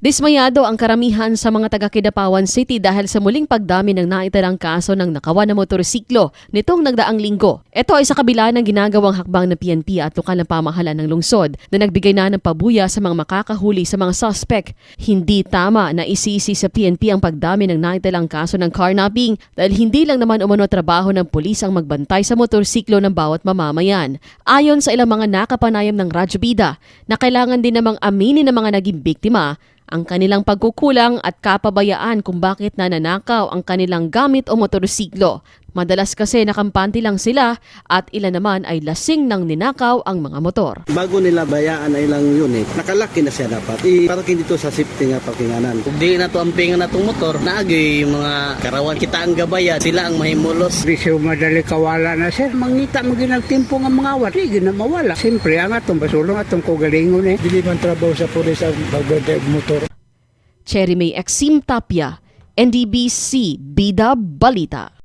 Dismayado ang karamihan sa mga taga Kidapawan City dahil sa muling pagdami ng naitarang kaso ng nakawan na motorsiklo nitong nagdaang linggo. Ito ay sa kabila ng ginagawang hakbang ng PNP at lokal na pamahalaan ng lungsod na nagbigay na ng pabuya sa mga makakahuli sa mga suspect. Hindi tama na isisi sa PNP ang pagdami ng naitarang kaso ng carnapping dahil hindi lang naman umano trabaho ng pulis ang magbantay sa motorsiklo ng bawat mamamayan. Ayon sa ilang mga nakapanayam ng Radyo Bida na kailangan din namang aminin ng mga naging biktima ang kanilang pagkukulang at kapabayaan kung bakit nananakaw ang kanilang gamit o motorsiklo. Madalas kasi nakampante lang sila at ilan naman ay lasing ng ninakaw ang mga motor. Bago nila bayaan ay lang yun eh. Nakalaki na siya dapat. I-parking dito sa safety nga parkinganan. Kung di na to ampingan na itong motor, naagi yung mga karawan kita ang gabaya, sila ang mahimulos. Di siya madali kawala na sir. Mangita maginag timpo nga mga awat. Di na mawala. Siyempre, ang atong basulong atong kugalingon eh. Dili man trabaho sa pulis ang og motor. Cherry May Exim Tapia, NDBC Bida Balita.